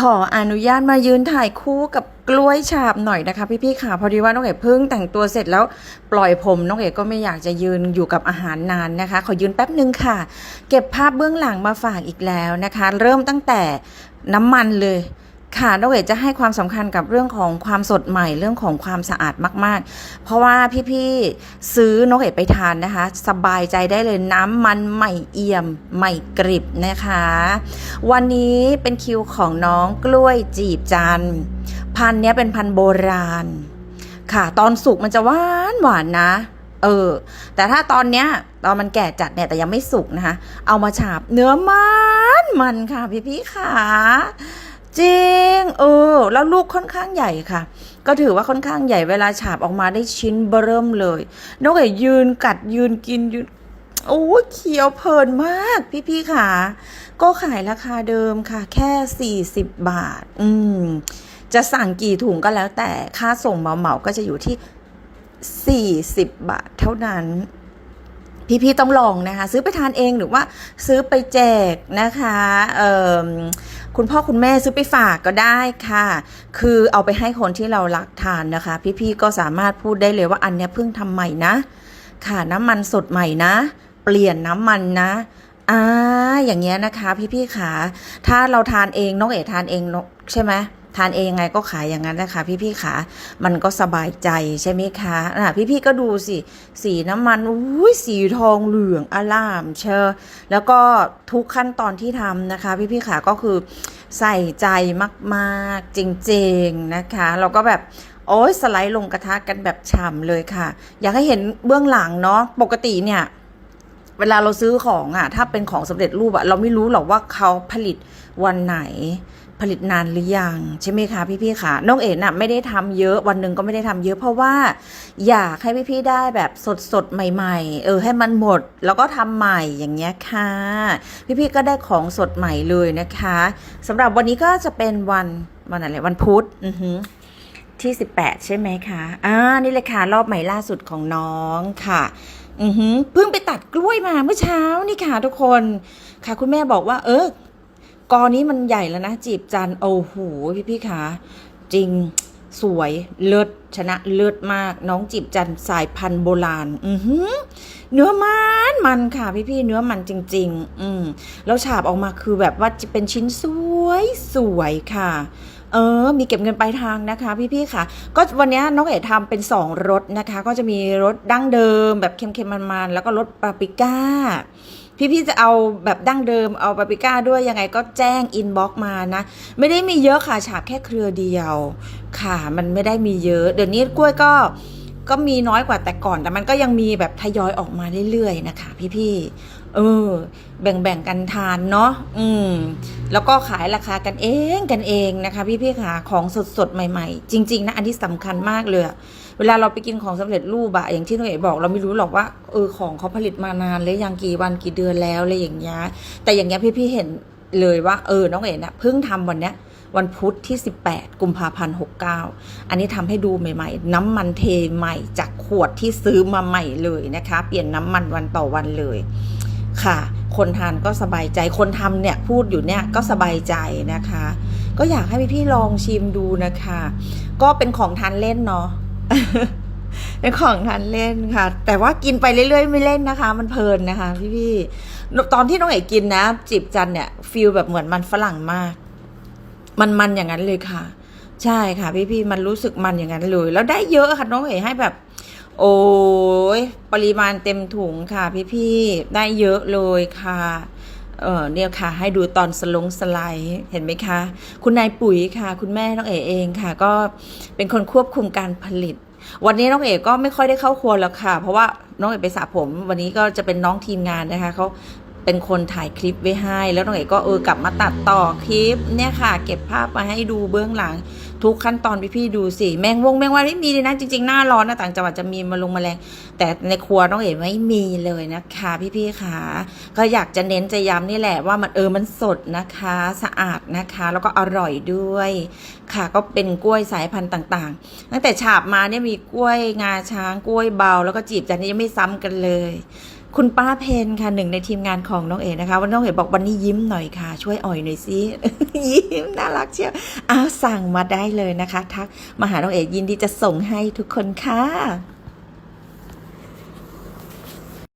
ขออนุญาตมายืนถ่ายคู่กับกล้วยฉาบหน่อยนะคะ พี่ๆค่ะพอดีว่าน้องเอกเพิ่งแต่งตัวเสร็จแล้วปล่อยผมน้องเอ๋ก็ไม่อยากจะยืนอยู่กับอาหารนานนะคะ ขอยืนแป๊บหนึ่งค่ะ เก็บภาพเบื้องหลังมาฝากอีกแล้วนะคะ เริ่มตั้งแต่น้ำมันเลย ค่ะน้องเอกจะให้ความสำคัญกับเรื่องของความสดใหม่เรื่องของความสะอาดมากๆ เพราะว่าพี่ๆซื้อน้องเอกไปทานนะคะ สบายใจได้เลยน้ำมันใหม่เอี่ยมใหม่กริบนะคะ วันนี้เป็นคิวของน้องกล้วยจีบจันพันเนี้ยเป็นพันโบราณ ค่ะ ตอนสุกมันจะหวานหวานนะเออแต่ถ้าตอนเนี้ยตอนมันแก่จัดเนี่ยแต่ยังไม่สุกนะคะ เอามาฉาบเนื้อมันมันค่ะพี่ๆค่ะ จริง เออ แล้วลูกค่อนข้างใหญ่ค่ะ ก็ถือว่าค่อนข้างใหญ่เวลาฉาบออกมาได้ชิ้นเบิ่มเลยนกเอ๋ยืนกัดยืนกินยืนโอ้เคี้ยวเพลินมาก พี่ๆค่ะ ก็ขายราคาเดิมค่ะ แค่ 40 บาท อืม จะสั่งกี่ถุงก็แล้วแต่ค่าส่งเหมาๆก็จะอยู่ที่ 40 บาทเท่านั้น พี่ๆต้องลองนะคะ ซื้อไปทานเองหรือว่าซื้อไปแจกนะคะคุณพ่อคุณแม่ซื้อไปฝากก็ได้ค่ะ คือเอาไปให้คนที่เรารักทานนะคะ พี่ๆก็สามารถพูดได้เลยว่าอันเนี้ยเพิ่งทำใหม่นะ ค่ะน้ำมันสดใหม่นะ เปลี่ยนน้ำมันนะอ่าอย่างเงี้ยนะคะ พี่ๆขาถ้าเราทานเองน้องเอ๋ทานเองนอะใช่ไหม ทานเองยังไงก็ขายอย่างนั้นนะคะพี่ๆขามันก็สบายใจใช่ไหมคะอะพี่ๆก็ดูสิ สีน้ำมันอุ้ยสีทองเหลืองอลามเชอแล้วก็ทุกขั้นตอนที่ทำนะคะ พี่ๆขาก็คือใส่ใจมากๆจริงๆนะคะ เราก็แบบโอ้ยสไลด์ลงกระทะกันแบบฉ่ำเลยค่ะ อยากให้เห็นเบื้องหลังเนาะปกติเนี่ยเวลาเราซื้อของอะ่ะ ถ้าเป็นของสำเร็จรูปอะเราไม่รู้หรอกว่าเขาผลิตวันไหน ผลิตนานหรือยังใช่ไหมคะพี่ๆค่ะน้องเอ๋น่ะไม่ได้ทำเยอะวันหนึ่งก็ไม่ได้ทำเยอะเพราะว่าอยากให้พี่ๆได้แบบสดๆใหม่ ๆ เออให้มันหมดแล้วก็ทำใหม่อย่างเงี้ยค่ะ พี่ๆก็ได้ของสดใหม่เลยนะคะสำหรับวันนี้ก็จะเป็นวันวันอะไรวันพุธอือหือที่ 18 ใช่ไหมคะอ่านี่เลยค่ะรอบใหม่ล่าสุดของน้องค่ะ อือหือเพิ่งไปตัดกล้วยมาเมื่อเช้านี่ค่ะทุกคนค่ะ คุณแม่บอกว่า เออ กอนี้มันใหญ่แล้วนะ จีบจันโอ้โหพี่พี่ขาจริงสวยเลิศชนะเลิศมาก น้องจีบจันสายพันธุ์โบราณ อือหือเนื้อมันมันค่ะพี่พี่เนื้อมันจริง ๆ อืมแล้วฉาบออกมาคือแบบว่าจะเป็นชิ้นสวยสวยค่ะ เออ มีเก็บเงินปลายทางนะคะ พี่ๆค่ะ ก็วันนี้น้องเอ๋ทำเป็น 2รสนะคะ ก็จะมีรสดั้งเดิม แบบเค็มๆมันๆแล้วก็รสปาปริก้าพี่ๆจะเอาแบบดั้งเดิมเอาปาปริก้าด้วยยังไงก็แจ้งอินบ็อกมานะ ไม่ได้มีเยอะค่ะฉาบแค่เครือเดียว ค่ะมันไม่ได้มีเยอะ เดี๋ยวนี้กล้วยก็ก็มีน้อยกว่าแต่ก่อน แต่มันก็ยังมีแบบทยอยออกมาเรื่อยๆนะคะ พี่ๆเออ แบ่งๆกันทานเนาะอืม แล้วก็ขายราคากันเองกันเองนะคะ พี่ๆค่ะของสดๆ ใหม่ๆ จริง ๆ นะ อันที่สำคัญมากเลย เวลาเราไปกินของสำเร็จรูปอะอย่างที่น้องเอ๋บอกเราไม่รู้หรอกว่าเออของเขาผลิตมานานเลยยังกี่วันกี่เดือนแล้วอะไรอย่างเงี้ย แต่อย่างเงี้ยพี่ๆเห็นเลยว่าเออ น้องเอ๋น่ะเพิ่งทำวันเนี้ยวันพุธที่ 18 กุมภาพันธ์ 69 อันนี้ทำให้ดูใหม่ ๆ น้ำมันเทใหม่จากขวดที่ซื้อมาใหม่เลยนะคะ เปลี่ยนน้ำมันวันต่อวันเลย ค่ะ คนทานก็สบายใจ คนทำเนี่ยพูดอยู่เนี่ยก็สบายใจนะคะ ก็อยากให้พี่ๆลองชิมดูนะคะ ก็เป็นของทานเล่นเนาะเป็นของทานเล่นค่ะ แต่ว่ากินไปเรื่อยๆ ไม่เล่นนะคะ มันเพลินนะคะ พี่ๆตอนที่น้องเอกกินนะ จิบจันเนี่ยฟีลแบบเหมือนมันฝรั่งมาก มันมันอย่างนั้นเลยค่ะ ใช่ค่ะ พี่ๆมันรู้สึกมันอย่างนั้นเลย แล้วได้เยอะค่ะน้องเอ๋ให้แบบ โอ้ยปริมาณเต็มถุงค่ะพี่ๆได้เยอะเลยค่ะเออเนี่ยค่ะ ให้ดูตอนสลงสไลด์เห็นไหมคะ คุณนายปุ๋ยค่ะ คุณแม่น้องเอ๋เองค่ะ ก็เป็นคนควบคุมการผลิต วันนี้น้องเอ๋ก็ไม่ค่อยได้เข้าครัวแล้วค่ะ เพราะว่าน้องเอ๋ไปสระผม วันนี้ก็จะเป็นน้องทีมงานนะคะเขา เป็นคนถ่ายคลิปไว้ให้ แล้วน้องเอ๋ก็เออกลับมาตัดต่อคลิปเนี่ยค่ะ เก็บภาพมาให้ดูเบื้องหลัง ทุกขั้นตอนพี่ๆดูสิแมงวงแมงวันไม่มีเลยนะจริงๆหน้าร้อนนะต่างจังหวัดจะมีมาลงมาแมลงแต่ในครัวน้องเอ๋ไม่มีเลยนะคะ พี่ๆค่ะก็อยากจะเน้นจะย้ำนี่แหละว่ามันเออมันสดนะคะสะอาดนะคะ แล้วก็อร่อยด้วย ค่ะก็เป็นกล้วยสายพันธุ์ต่างๆ ตั้งแต่ฉาบมาเนี่ยมีกล้วยงาช้างกล้วยเบา แล้วก็จีบจันนี่ยังไม่ซ้ำกันเลย คุณป้าเพนค่ะหนึ่งในทีมงานของน้องเอ๋นะคะวันน้องเอ๋บอกวันนี้ยิ้มหน่อยค่ะ ช่วยอ่อยหน่อยสิยิ้มน่ารักเชียวอ้าวสั่งมาได้เลยนะคะ ทักมาหาน้องเอ๋ยินดีจะส่งให้ทุกคนค่ะ